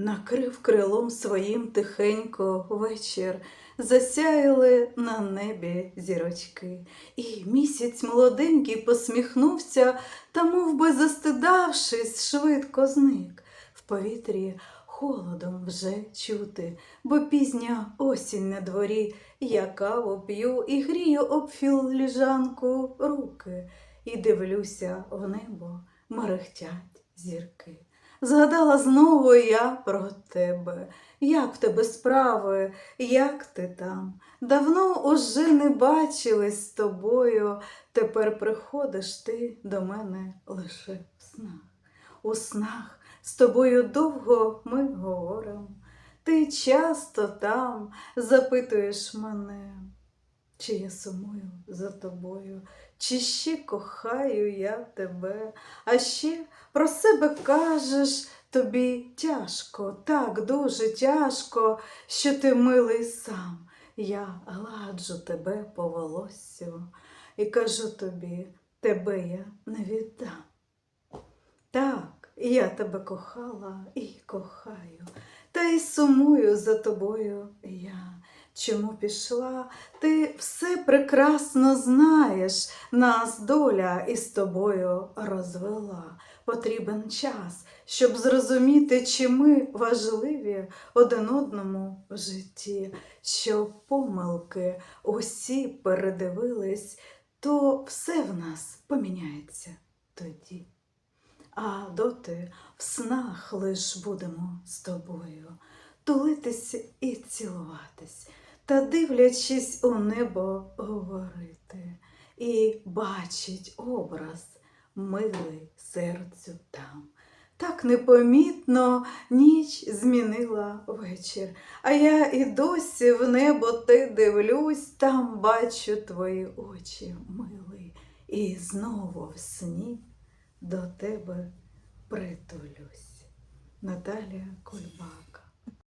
Накрив крилом своїм тихенько вечір, засяяли на небі зірочки, і місяць молоденький посміхнувся, та мов би застидавшись, швидко зник. В повітрі холодом вже чути, бо пізня осінь на дворі, я каву п'ю і грію об філіжанку руки, і дивлюся в небо, мерехтять зірки. Згадала знову я про тебе, як в тебе справи, як ти там. Давно уже не бачились з тобою, тепер приходиш ти до мене лише в снах. У снах з тобою довго ми говоримо. Ти часто там запитуєш мене, чи я сумую за тобою, чи ще кохаю я тебе, а ще про себе кажеш тобі тяжко, так дуже тяжко, що ти милий сам. Я гладжу тебе по волоссю і кажу тобі, тебе я не віддам. Так, я тебе кохала і кохаю, та й сумую за тобою я. Чому пішла? Ти все прекрасно знаєш, нас доля із тобою розвела. Потрібен час, щоб зрозуміти, чи ми важливі один одному в житті, що помилки усі передивились, то все в нас поміняється тоді. А доти в снах лиш будемо з тобою тулитись і цілуватись, та дивлячись у небо говорити, і бачить образ милий серцю там. Так непомітно ніч змінила вечір, а я і досі в небо те дивлюсь, там бачу твої очі, милий, і знову в сні до тебе притулюсь. Наталія Кульбак